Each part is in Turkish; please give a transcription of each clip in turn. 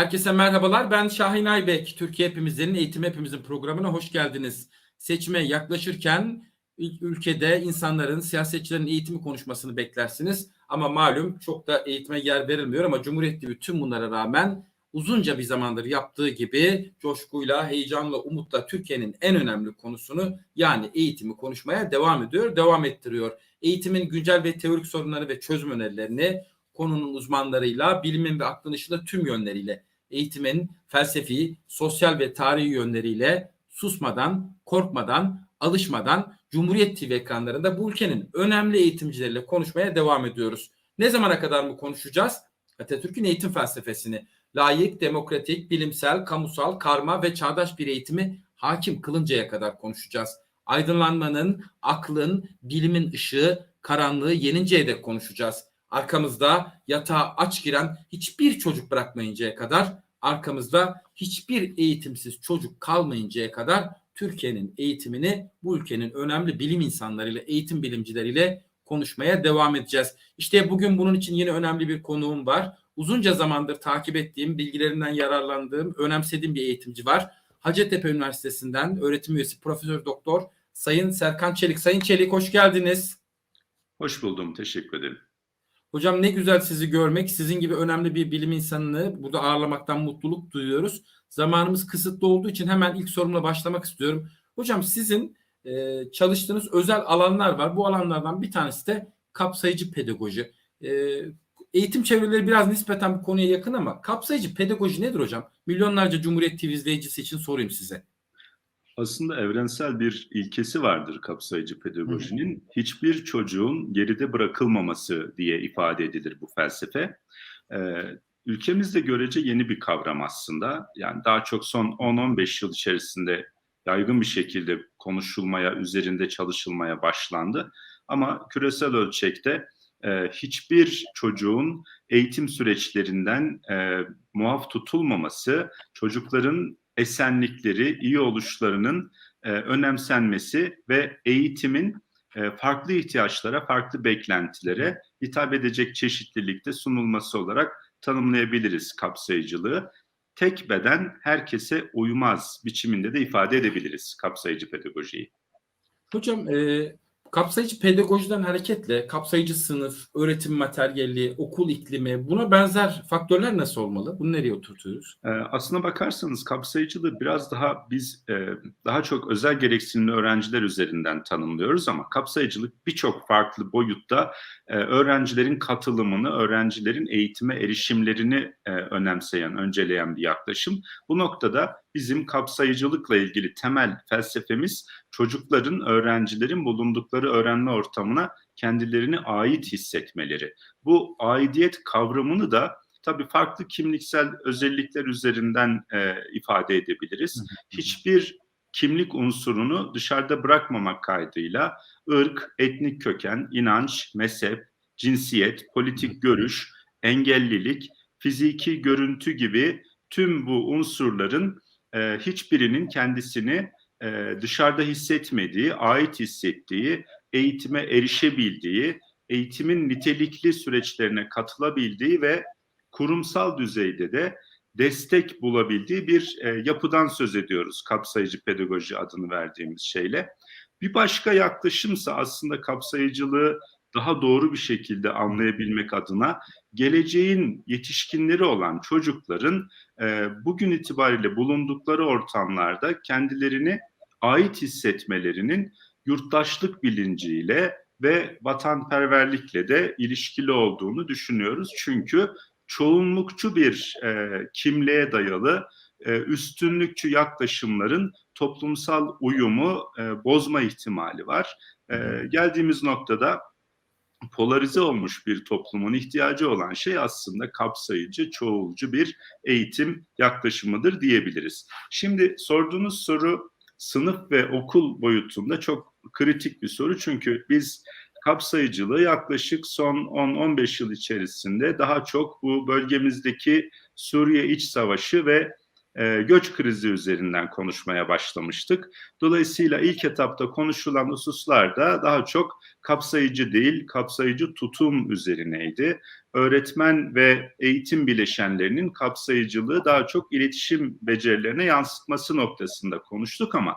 Herkese merhabalar. Ben Şahin Aybek. Türkiye Hepimizin Eğitim Hepimizin programına hoş geldiniz. Seçime yaklaşırken ülkede insanların, siyasetçilerin eğitimi konuşmasını beklersiniz. Ama malum çok da eğitime yer verilmiyor ama Cumhuriyet gibi tüm bunlara rağmen uzunca bir zamandır yaptığı gibi coşkuyla, heyecanla, umutla Türkiye'nin en önemli konusunu yani eğitimi konuşmaya devam ediyor, devam ettiriyor. Eğitimin güncel ve teorik sorunları ve çözüm önerilerini konunun uzmanlarıyla, bilimin ve aklın ışığında tüm yönleriyle, eğitimin felsefi, sosyal ve tarihi yönleriyle susmadan, korkmadan, alışmadan Cumhuriyet TV ekranlarında bu ülkenin önemli eğitimcileriyle konuşmaya devam ediyoruz. Ne zamana kadar mı konuşacağız? Atatürk'ün eğitim felsefesini, layık, demokratik, bilimsel, kamusal, karma ve çağdaş bir eğitimi hakim kılıncaya kadar konuşacağız. Aydınlanmanın, aklın, bilimin ışığı, karanlığı yeninceye dek konuşacağız. Arkamızda yatağa aç giren hiçbir çocuk bırakmayıncaya kadar, arkamızda hiçbir eğitimsiz çocuk kalmayıncaya kadar Türkiye'nin eğitimini bu ülkenin önemli bilim insanlarıyla, eğitim bilimcileriyle konuşmaya devam edeceğiz. İşte bugün bunun için yine önemli bir konuğum var. Uzunca zamandır takip ettiğim, bilgilerinden yararlandığım, önemsediğim bir eğitimci var. Hacettepe Üniversitesi'nden öğretim üyesi Profesör Doktor Sayın Serkan Çelik. Sayın Çelik hoş geldiniz. Hoş buldum. Teşekkür ederim. Hocam ne güzel sizi görmek. Sizin gibi önemli bir bilim insanını burada ağırlamaktan mutluluk duyuyoruz. Zamanımız kısıtlı olduğu için hemen ilk sorumla başlamak istiyorum. Hocam sizin e, çalıştığınız özel alanlar var. Bu alanlardan bir tanesi de kapsayıcı pedagoji. E, eğitim çevreleri biraz nispeten bu konuya yakın ama kapsayıcı pedagoji nedir hocam? Milyonlarca Cumhuriyet TV izleyicisi için sorayım size. Aslında evrensel bir ilkesi vardır kapsayıcı pedagojinin. Hı. Hiçbir çocuğun geride bırakılmaması diye ifade edilir bu felsefe. Ee, ülkemizde görece yeni bir kavram aslında. Yani daha çok son 10-15 yıl içerisinde yaygın bir şekilde konuşulmaya, üzerinde çalışılmaya başlandı. Ama küresel ölçekte e, hiçbir çocuğun eğitim süreçlerinden e, muaf tutulmaması, çocukların esenlikleri, iyi oluşlarının e, önemsenmesi ve eğitimin e, farklı ihtiyaçlara, farklı beklentilere hitap edecek çeşitlilikte sunulması olarak tanımlayabiliriz kapsayıcılığı. Tek beden herkese uymaz biçiminde de ifade edebiliriz kapsayıcı pedagojiyi. Hocam e, kapsayıcı pedagojiden hareketle kapsayıcı sınıf, öğretim materyali, okul iklimi buna benzer faktörler nasıl olmalı? Bunu nereye oturtuyoruz? Ee, aslına bakarsanız kapsayıcılığı biraz daha biz e, daha çok özel gereksinimli öğrenciler üzerinden tanımlıyoruz ama kapsayıcılık birçok farklı boyutta e, öğrencilerin katılımını, öğrencilerin eğitime erişimlerini e, önemseyen, önceleyen bir yaklaşım. Bu noktada bizim kapsayıcılıkla ilgili temel felsefemiz çocukların, öğrencilerin bulundukları öğrenme ortamına kendilerini ait hissetmeleri. Bu aidiyet kavramını da tabii farklı kimliksel özellikler üzerinden e, ifade edebiliriz. Hiçbir kimlik unsurunu dışarıda bırakmamak kaydıyla ırk, etnik köken, inanç, mezhep, cinsiyet, politik görüş, engellilik, fiziki görüntü gibi tüm bu unsurların e, hiçbirinin kendisini e, dışarıda hissetmediği, ait hissettiği, eğitime erişebildiği, eğitimin nitelikli süreçlerine katılabildiği ve kurumsal düzeyde de destek bulabildiği bir e, yapıdan söz ediyoruz kapsayıcı pedagoji adını verdiğimiz şeyle. Bir başka yaklaşımsa aslında kapsayıcılığı daha doğru bir şekilde anlayabilmek adına geleceğin yetişkinleri olan çocukların e, bugün itibariyle bulundukları ortamlarda kendilerini ait hissetmelerinin yurttaşlık bilinciyle ve vatanperverlikle de ilişkili olduğunu düşünüyoruz. Çünkü çoğunlukçu bir e, kimliğe dayalı e, üstünlükçü yaklaşımların toplumsal uyumu e, bozma ihtimali var. E, geldiğimiz noktada polarize olmuş bir toplumun ihtiyacı olan şey aslında kapsayıcı, çoğulcu bir eğitim yaklaşımıdır diyebiliriz. Şimdi sorduğunuz soru sınıf ve okul boyutunda çok kritik bir soru çünkü biz kapsayıcılığı yaklaşık son 10-15 yıl içerisinde daha çok bu bölgemizdeki Suriye iç savaşı ve e, göç krizi üzerinden konuşmaya başlamıştık. Dolayısıyla ilk etapta konuşulan hususlar da daha çok kapsayıcı değil, kapsayıcı tutum üzerineydi. Öğretmen ve eğitim bileşenlerinin kapsayıcılığı daha çok iletişim becerilerine yansıtması noktasında konuştuk ama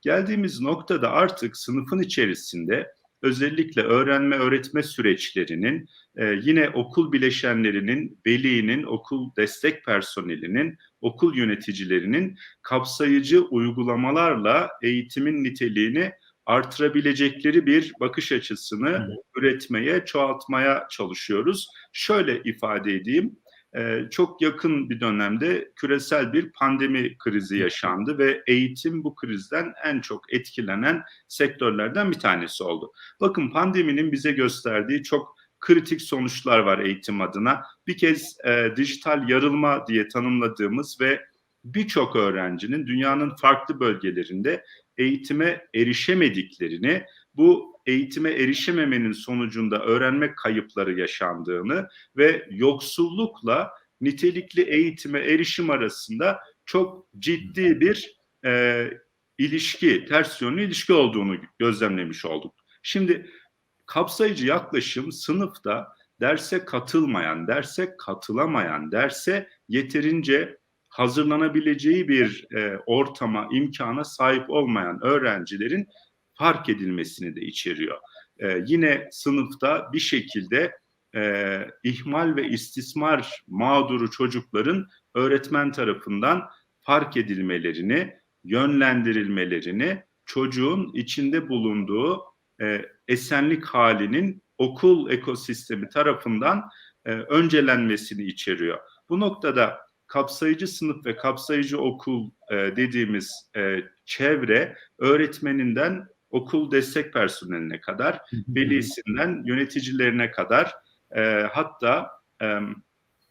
geldiğimiz noktada artık sınıfın içerisinde özellikle öğrenme öğretme süreçlerinin e, yine okul bileşenlerinin, velinin, okul destek personelinin, okul yöneticilerinin kapsayıcı uygulamalarla eğitimin niteliğini artırabilecekleri bir bakış açısını Hı. üretmeye, çoğaltmaya çalışıyoruz. Şöyle ifade edeyim, e, çok yakın bir dönemde küresel bir pandemi krizi yaşandı ve eğitim bu krizden en çok etkilenen sektörlerden bir tanesi oldu. Bakın pandeminin bize gösterdiği çok kritik sonuçlar var eğitim adına. Bir kez e, dijital yarılma diye tanımladığımız ve birçok öğrencinin dünyanın farklı bölgelerinde eğitime erişemediklerini, bu eğitime erişememenin sonucunda öğrenme kayıpları yaşandığını ve yoksullukla nitelikli eğitime erişim arasında çok ciddi bir e, ilişki, ters yönlü ilişki olduğunu gözlemlemiş olduk. Şimdi kapsayıcı yaklaşım sınıfta derse katılmayan, derse katılamayan, derse yeterince hazırlanabileceği bir e, ortama, imkana sahip olmayan öğrencilerin fark edilmesini de içeriyor. E, yine sınıfta bir şekilde e, ihmal ve istismar mağduru çocukların öğretmen tarafından fark edilmelerini, yönlendirilmelerini, çocuğun içinde bulunduğu e, esenlik halinin okul ekosistemi tarafından e, öncelenmesini içeriyor. Bu noktada kapsayıcı sınıf ve kapsayıcı okul e, dediğimiz e, çevre öğretmeninden okul destek personeline kadar, velisinden yöneticilerine kadar, e, hatta e,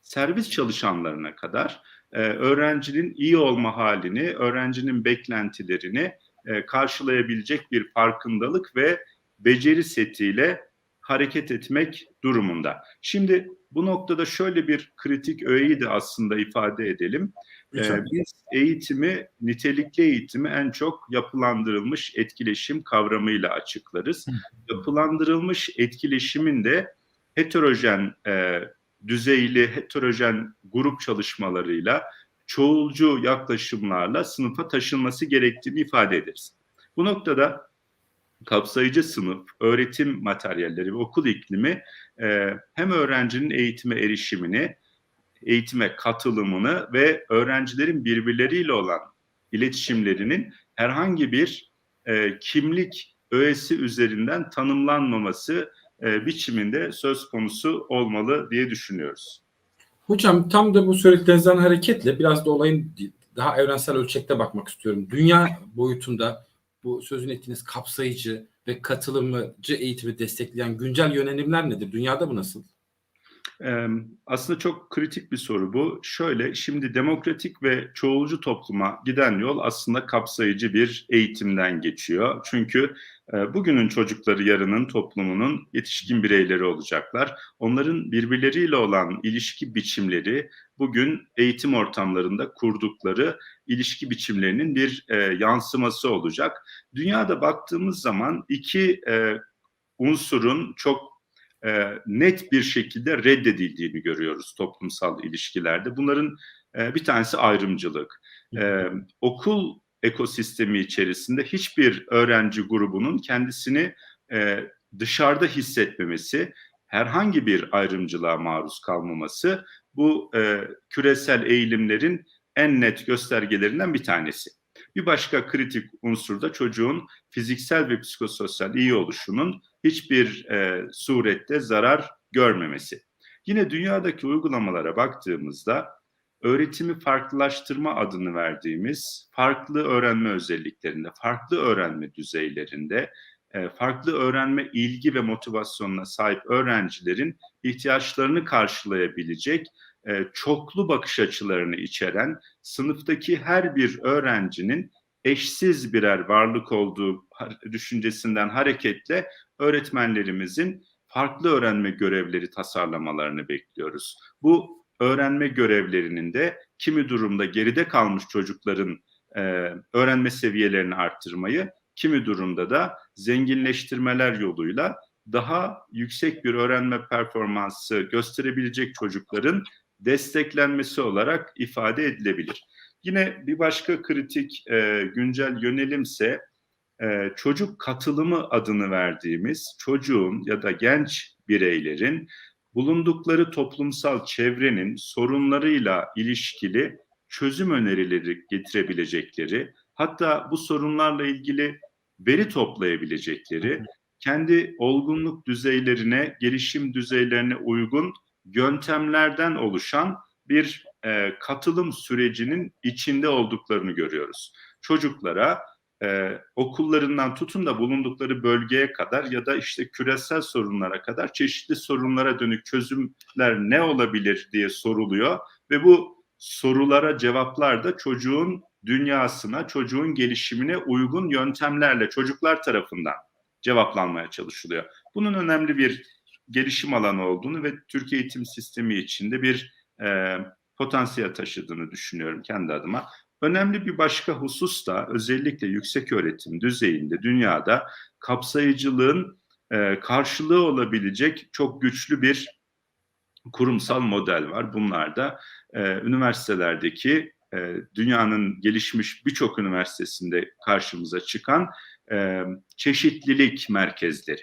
servis çalışanlarına kadar e, öğrencinin iyi olma halini, öğrencinin beklentilerini e, karşılayabilecek bir farkındalık ve beceri setiyle hareket etmek durumunda. Şimdi bu noktada şöyle bir kritik öğeyi de aslında ifade edelim. Ee, biz eğitimi, nitelikli eğitimi en çok yapılandırılmış etkileşim kavramıyla açıklarız. Yapılandırılmış etkileşimin de heterojen e, düzeyli, heterojen grup çalışmalarıyla, çoğulcu yaklaşımlarla sınıfa taşınması gerektiğini ifade ederiz. Bu noktada kapsayıcı sınıf, öğretim materyalleri ve okul iklimi e, hem öğrencinin eğitime erişimini, eğitime katılımını ve öğrencilerin birbirleriyle olan iletişimlerinin herhangi bir e, kimlik öğesi üzerinden tanımlanmaması e, biçiminde söz konusu olmalı diye düşünüyoruz. Hocam tam da bu söylediklerinizden hareketle biraz da olayın daha evrensel ölçekte bakmak istiyorum. Dünya boyutunda bu sözünü ettiğiniz kapsayıcı ve katılımcı eğitimi destekleyen güncel yönelimler nedir? Dünyada bu nasıl? Aslında çok kritik bir soru bu. Şöyle, şimdi demokratik ve çoğulcu topluma giden yol aslında kapsayıcı bir eğitimden geçiyor. Çünkü bugünün çocukları yarının toplumunun yetişkin bireyleri olacaklar. Onların birbirleriyle olan ilişki biçimleri bugün eğitim ortamlarında kurdukları ilişki biçimlerinin bir e, yansıması olacak. Dünyada baktığımız zaman iki e, unsurun çok e, net bir şekilde reddedildiğini görüyoruz toplumsal ilişkilerde. Bunların e, bir tanesi ayrımcılık. E, okul ekosistemi içerisinde hiçbir öğrenci grubunun kendisini e, dışarıda hissetmemesi, herhangi bir ayrımcılığa maruz kalmaması bu e, küresel eğilimlerin en net göstergelerinden bir tanesi. Bir başka kritik unsur da çocuğun fiziksel ve psikososyal iyi oluşunun hiçbir e, surette zarar görmemesi. Yine dünyadaki uygulamalara baktığımızda öğretimi farklılaştırma adını verdiğimiz farklı öğrenme özelliklerinde, farklı öğrenme düzeylerinde, e, farklı öğrenme ilgi ve motivasyonuna sahip öğrencilerin ihtiyaçlarını karşılayabilecek e, çoklu bakış açılarını içeren sınıftaki her bir öğrencinin eşsiz birer varlık olduğu düşüncesinden hareketle öğretmenlerimizin farklı öğrenme görevleri tasarlamalarını bekliyoruz. Bu öğrenme görevlerinin de kimi durumda geride kalmış çocukların e, öğrenme seviyelerini arttırmayı, kimi durumda da zenginleştirmeler yoluyla daha yüksek bir öğrenme performansı gösterebilecek çocukların desteklenmesi olarak ifade edilebilir. Yine bir başka kritik e, güncel yönelimse e, çocuk katılımı adını verdiğimiz çocuğun ya da genç bireylerin bulundukları toplumsal çevrenin sorunlarıyla ilişkili çözüm önerileri getirebilecekleri, hatta bu sorunlarla ilgili veri toplayabilecekleri, kendi olgunluk düzeylerine, gelişim düzeylerine uygun yöntemlerden oluşan bir e, katılım sürecinin içinde olduklarını görüyoruz. Çocuklara e, okullarından tutun da bulundukları bölgeye kadar ya da işte küresel sorunlara kadar çeşitli sorunlara dönük çözümler ne olabilir diye soruluyor ve bu sorulara cevaplar da çocuğun dünyasına, çocuğun gelişimine uygun yöntemlerle çocuklar tarafından cevaplanmaya çalışılıyor. Bunun önemli bir gelişim alanı olduğunu ve Türkiye eğitim sistemi içinde bir e, potansiyel taşıdığını düşünüyorum kendi adıma. Önemli bir başka husus da özellikle yüksek öğretim düzeyinde dünyada kapsayıcılığın e, karşılığı olabilecek çok güçlü bir kurumsal model var. Bunlar da e, üniversitelerdeki e, dünyanın gelişmiş birçok üniversitesinde karşımıza çıkan çeşitlilik merkezleri.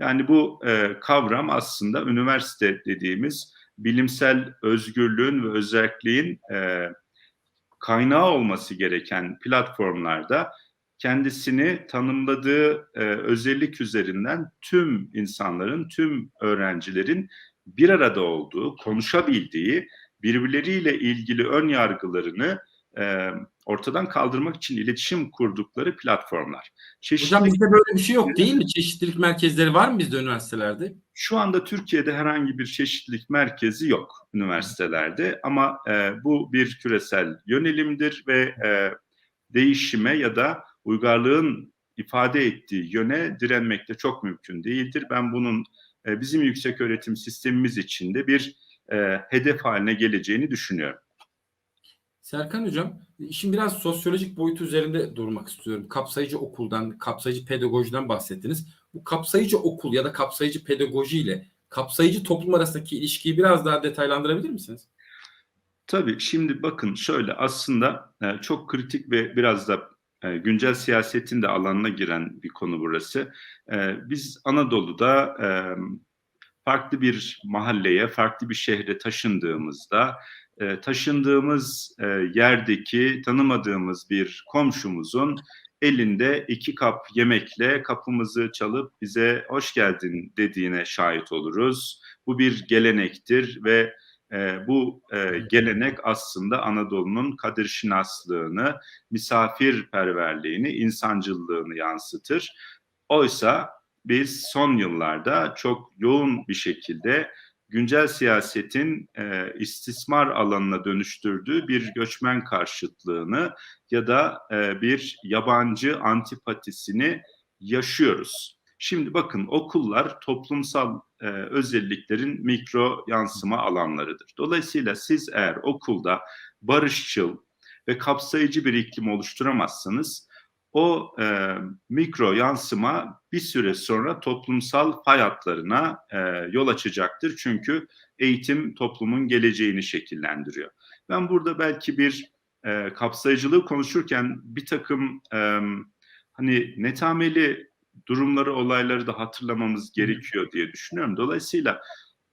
Yani bu kavram aslında üniversite dediğimiz bilimsel özgürlüğün ve özelliğin e, kaynağı olması gereken platformlarda kendisini tanımladığı e, özellik üzerinden tüm insanların, tüm öğrencilerin bir arada olduğu, konuşabildiği, birbirleriyle ilgili ön yargılarını e, ortadan kaldırmak için iletişim kurdukları platformlar. Çeşitlilik... Hocam bizde böyle bir şey yok değil mi? Çeşitlilik merkezleri var mı bizde üniversitelerde? Şu anda Türkiye'de herhangi bir çeşitlilik merkezi yok üniversitelerde ama e, bu bir küresel yönelimdir ve e, değişime ya da uygarlığın ifade ettiği yöne direnmek de çok mümkün değildir. Ben bunun e, bizim yüksek öğretim sistemimiz içinde bir e, hedef haline geleceğini düşünüyorum. Serkan Hocam, şimdi biraz sosyolojik boyutu üzerinde durmak istiyorum. Kapsayıcı okuldan, kapsayıcı pedagojiden bahsettiniz. Bu kapsayıcı okul ya da kapsayıcı pedagoji ile kapsayıcı toplum arasındaki ilişkiyi biraz daha detaylandırabilir misiniz? Tabii, şimdi bakın şöyle aslında e, çok kritik ve biraz da e, güncel siyasetin de alanına giren bir konu burası. E, biz Anadolu'da farklı bir mahalleye, farklı bir şehre taşındığımızda e, taşındığımız e, yerdeki tanımadığımız bir komşumuzun elinde iki kap yemekle kapımızı çalıp bize hoş geldin dediğine şahit oluruz. Bu bir gelenektir ve e, bu e, gelenek aslında Anadolu'nun kadir şinaslığını, misafirperverliğini, insancıllığını yansıtır. Oysa biz son yıllarda çok yoğun bir şekilde güncel siyasetin e, istismar alanına dönüştürdüğü bir göçmen karşıtlığını ya da e, bir yabancı antipatisini yaşıyoruz. Şimdi bakın okullar toplumsal e, özelliklerin mikro yansıma alanlarıdır. Dolayısıyla siz eğer okulda barışçıl ve kapsayıcı bir iklim oluşturamazsanız o e, mikro yansıma bir süre sonra toplumsal hayatlarına e, yol açacaktır. Çünkü eğitim toplumun geleceğini şekillendiriyor. Ben burada belki bir e, kapsayıcılığı konuşurken bir takım e, hani netameli durumları, olayları da hatırlamamız gerekiyor diye düşünüyorum. Dolayısıyla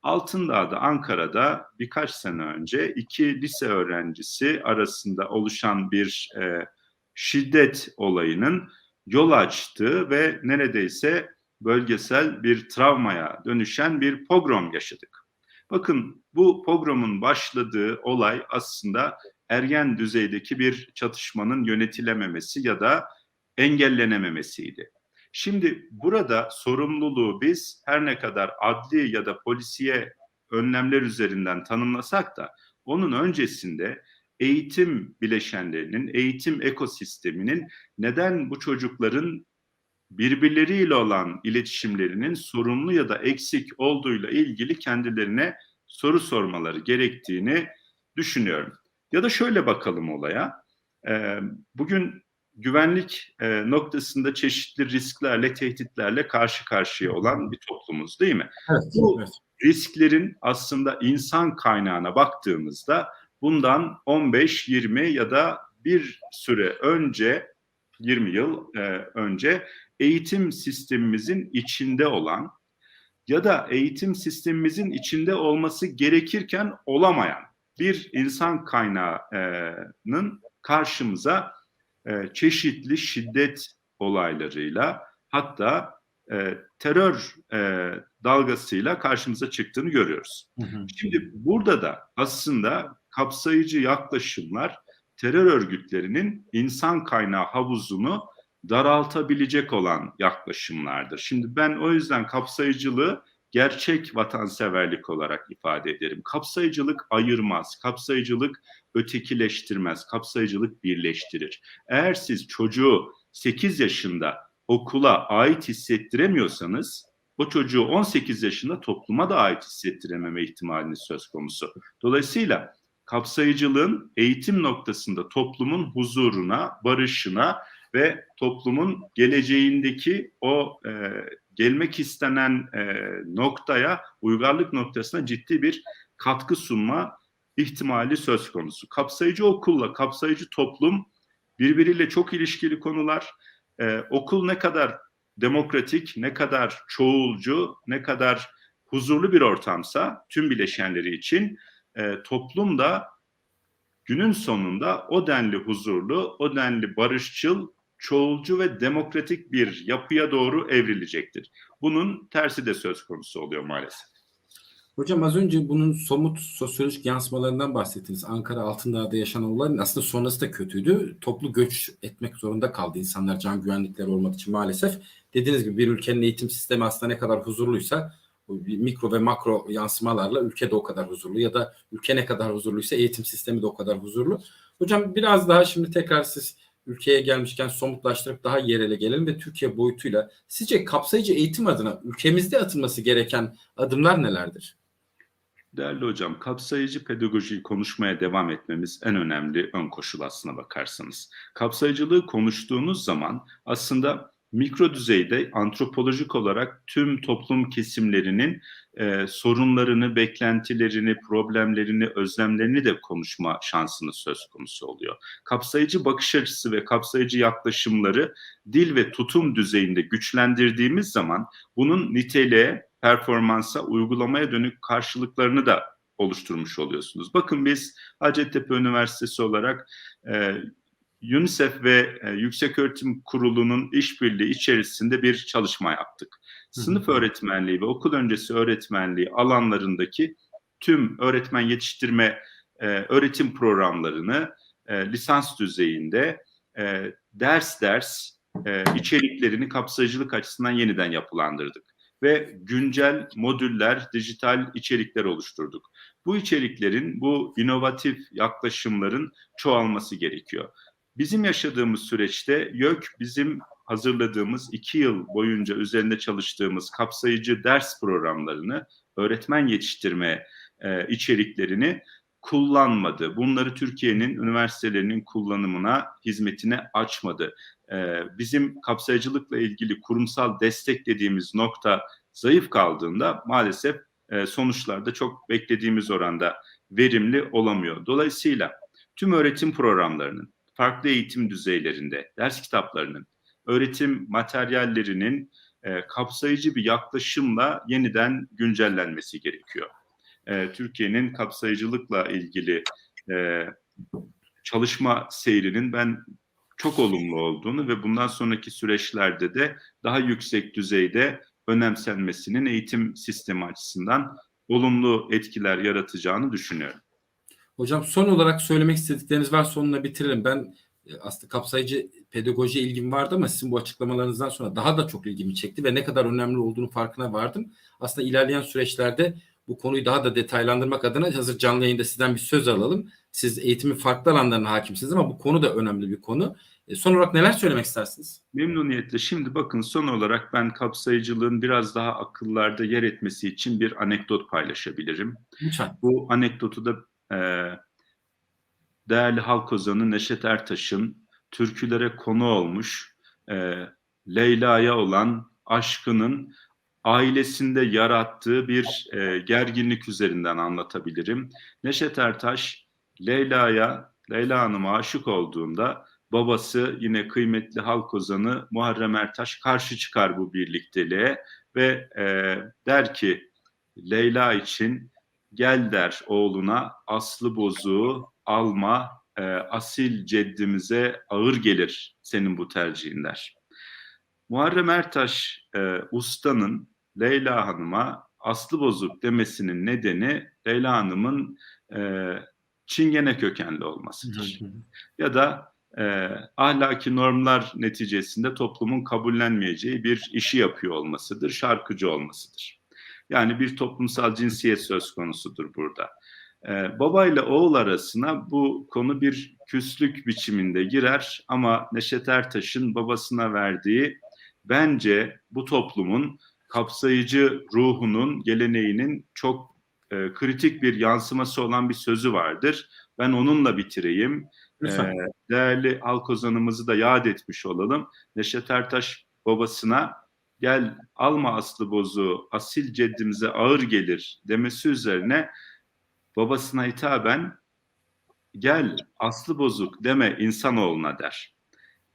Altındağ'da, Ankara'da birkaç sene önce iki lise öğrencisi arasında oluşan bir e, şiddet olayının yol açtığı ve neredeyse bölgesel bir travmaya dönüşen bir pogrom yaşadık. Bakın bu pogromun başladığı olay aslında ergen düzeydeki bir çatışmanın yönetilememesi ya da engellenememesiydi. Şimdi burada sorumluluğu biz her ne kadar adli ya da polisiye önlemler üzerinden tanımlasak da onun öncesinde eğitim bileşenlerinin, eğitim ekosisteminin neden bu çocukların birbirleriyle olan iletişimlerinin sorunlu ya da eksik olduğuyla ilgili kendilerine soru sormaları gerektiğini düşünüyorum. Ya da şöyle bakalım olaya. E, bugün güvenlik e, noktasında çeşitli risklerle, tehditlerle karşı karşıya olan bir toplumuz değil mi? Evet, Bu evet. risklerin aslında insan kaynağına baktığımızda bundan 15, 20 ya da bir süre önce 20 yıl e, önce eğitim sistemimizin içinde olan ya da eğitim sistemimizin içinde olması gerekirken olamayan bir insan kaynağının karşımıza e, çeşitli şiddet olaylarıyla hatta e, terör e, dalgasıyla karşımıza çıktığını görüyoruz. Hı hı. Şimdi burada da aslında kapsayıcı yaklaşımlar terör örgütlerinin insan kaynağı havuzunu daraltabilecek olan yaklaşımlardır. Şimdi ben o yüzden kapsayıcılığı gerçek vatanseverlik olarak ifade ederim. Kapsayıcılık ayırmaz, kapsayıcılık ötekileştirmez, kapsayıcılık birleştirir. Eğer siz çocuğu 8 yaşında okula ait hissettiremiyorsanız o çocuğu 18 yaşında topluma da ait hissettirememe ihtimaliniz söz konusu. Dolayısıyla kapsayıcılığın eğitim noktasında toplumun huzuruna, barışına ve toplumun geleceğindeki o e, gelmek istenen e, noktaya, uygarlık noktasına ciddi bir katkı sunma ihtimali söz konusu. Kapsayıcı okulla kapsayıcı toplum birbiriyle çok ilişkili konular. E, okul ne kadar demokratik, ne kadar çoğulcu, ne kadar huzurlu bir ortamsa tüm bileşenleri için e, toplum da günün sonunda o denli huzurlu, o denli barışçıl, çoğulcu ve demokratik bir yapıya doğru evrilecektir. Bunun tersi de söz konusu oluyor maalesef. Hocam az önce bunun somut sosyolojik yansımalarından bahsettiniz. Ankara Altındağ'da yaşanan olayın aslında sonrası da kötüydü. Toplu göç etmek zorunda kaldı insanlar can güvenlikleri olmak için maalesef. Dediğiniz gibi bir ülkenin eğitim sistemi aslında ne kadar huzurluysa mikro ve makro yansımalarla ülke de o kadar huzurlu ya da ülke ne kadar huzurluysa eğitim sistemi de o kadar huzurlu. Hocam biraz daha şimdi tekrar siz ülkeye gelmişken somutlaştırıp daha yerele gelelim ve Türkiye boyutuyla sizce kapsayıcı eğitim adına ülkemizde atılması gereken adımlar nelerdir? Değerli hocam, kapsayıcı pedagojiyi konuşmaya devam etmemiz en önemli ön koşul aslına bakarsanız. Kapsayıcılığı konuştuğunuz zaman aslında mikro düzeyde antropolojik olarak tüm toplum kesimlerinin e, sorunlarını, beklentilerini, problemlerini, özlemlerini de konuşma şansınız söz konusu oluyor. Kapsayıcı bakış açısı ve kapsayıcı yaklaşımları dil ve tutum düzeyinde güçlendirdiğimiz zaman bunun niteliğe, performansa, uygulamaya dönük karşılıklarını da oluşturmuş oluyorsunuz. Bakın biz Hacettepe Üniversitesi olarak e, UNICEF ve e, Yükseköğretim Kurulu'nun işbirliği içerisinde bir çalışma yaptık. Sınıf öğretmenliği ve okul öncesi öğretmenliği alanlarındaki tüm öğretmen yetiştirme e, öğretim programlarını e, lisans düzeyinde e, ders ders e, içeriklerini kapsayıcılık açısından yeniden yapılandırdık ve güncel modüller, dijital içerikler oluşturduk. Bu içeriklerin, bu inovatif yaklaşımların çoğalması gerekiyor. Bizim yaşadığımız süreçte YÖK bizim hazırladığımız iki yıl boyunca üzerinde çalıştığımız kapsayıcı ders programlarını, öğretmen yetiştirme e, içeriklerini kullanmadı. Bunları Türkiye'nin üniversitelerinin kullanımına, hizmetine açmadı. E, bizim kapsayıcılıkla ilgili kurumsal destek dediğimiz nokta zayıf kaldığında maalesef e, sonuçlarda çok beklediğimiz oranda verimli olamıyor. Dolayısıyla tüm öğretim programlarının, farklı eğitim düzeylerinde, ders kitaplarının, öğretim materyallerinin e, kapsayıcı bir yaklaşımla yeniden güncellenmesi gerekiyor. E, Türkiye'nin kapsayıcılıkla ilgili e, çalışma seyrinin ben çok olumlu olduğunu ve bundan sonraki süreçlerde de daha yüksek düzeyde önemsenmesinin eğitim sistemi açısından olumlu etkiler yaratacağını düşünüyorum. Hocam son olarak söylemek istedikleriniz var sonuna bitirelim. Ben e, aslında kapsayıcı pedagoji ilgim vardı ama sizin bu açıklamalarınızdan sonra daha da çok ilgimi çekti ve ne kadar önemli olduğunu farkına vardım. Aslında ilerleyen süreçlerde bu konuyu daha da detaylandırmak adına hazır canlı yayında sizden bir söz alalım. Siz eğitimin farklı alanlarına hakimsiniz ama bu konu da önemli bir konu. E, son olarak neler söylemek istersiniz? Memnuniyetle. Şimdi bakın son olarak ben kapsayıcılığın biraz daha akıllarda yer etmesi için bir anekdot paylaşabilirim. Lütfen. Bu anekdotu da değerli halk ozanı Neşet Ertaş'ın türkülere konu olmuş e, Leyla'ya olan aşkının ailesinde yarattığı bir e, gerginlik üzerinden anlatabilirim. Neşet Ertaş Leyla'ya, Leyla Hanım'a aşık olduğunda babası yine kıymetli halk ozanı Muharrem Ertaş karşı çıkar bu birlikteliğe ve e, der ki Leyla için gel der oğluna aslı bozuğu alma e, asil ceddimize ağır gelir senin bu tercihin der. Muharrem Ertaş e, ustanın Leyla Hanım'a aslı bozuk demesinin nedeni Leyla Hanım'ın e, Çingene kökenli olmasıdır. Ya da e, ahlaki normlar neticesinde toplumun kabullenmeyeceği bir işi yapıyor olmasıdır, şarkıcı olmasıdır. Yani bir toplumsal cinsiyet söz konusudur burada. Ee, baba ile oğul arasına bu konu bir küslük biçiminde girer ama Neşet Ertaş'ın babasına verdiği bence bu toplumun kapsayıcı ruhunun, geleneğinin çok e, kritik bir yansıması olan bir sözü vardır. Ben onunla bitireyim. Lütfen. Ee, değerli halk ozanımızı da yad etmiş olalım. Neşet Ertaş babasına gel alma aslı bozu asil ceddimize ağır gelir demesi üzerine babasına hitaben gel aslı bozuk deme insanoğluna der.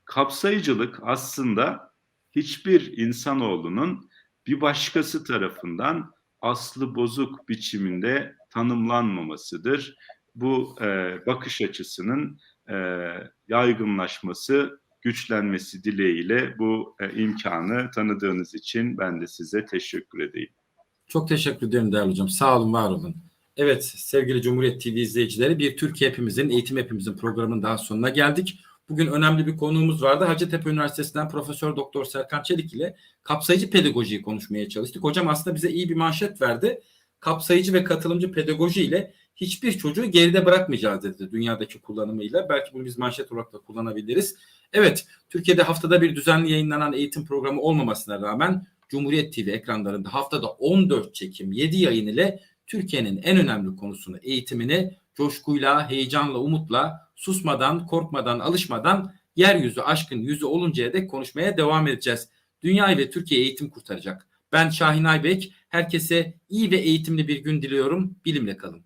Kapsayıcılık aslında hiçbir insanoğlunun bir başkası tarafından aslı bozuk biçiminde tanımlanmamasıdır. Bu e, bakış açısının e, yaygınlaşması, güçlenmesi dileğiyle bu e, imkanı tanıdığınız için ben de size teşekkür edeyim. Çok teşekkür ederim değerli hocam. Sağ olun, var olun. Evet sevgili Cumhuriyet TV izleyicileri bir Türkiye hepimizin, eğitim hepimizin programının daha sonuna geldik. Bugün önemli bir konuğumuz vardı. Hacettepe Üniversitesi'nden Profesör Doktor Serkan Çelik ile kapsayıcı pedagojiyi konuşmaya çalıştık. Hocam aslında bize iyi bir manşet verdi. Kapsayıcı ve katılımcı pedagoji ile hiçbir çocuğu geride bırakmayacağız dedi dünyadaki kullanımıyla. Belki bunu biz manşet olarak da kullanabiliriz. Evet, Türkiye'de haftada bir düzenli yayınlanan eğitim programı olmamasına rağmen Cumhuriyet TV ekranlarında haftada 14 çekim, 7 yayın ile Türkiye'nin en önemli konusunu, eğitimini coşkuyla, heyecanla, umutla, susmadan, korkmadan, alışmadan yeryüzü aşkın yüzü oluncaya dek konuşmaya devam edeceğiz. Dünyayı ve Türkiye eğitim kurtaracak. Ben Şahin Aybek. Herkese iyi ve eğitimli bir gün diliyorum. Bilimle kalın.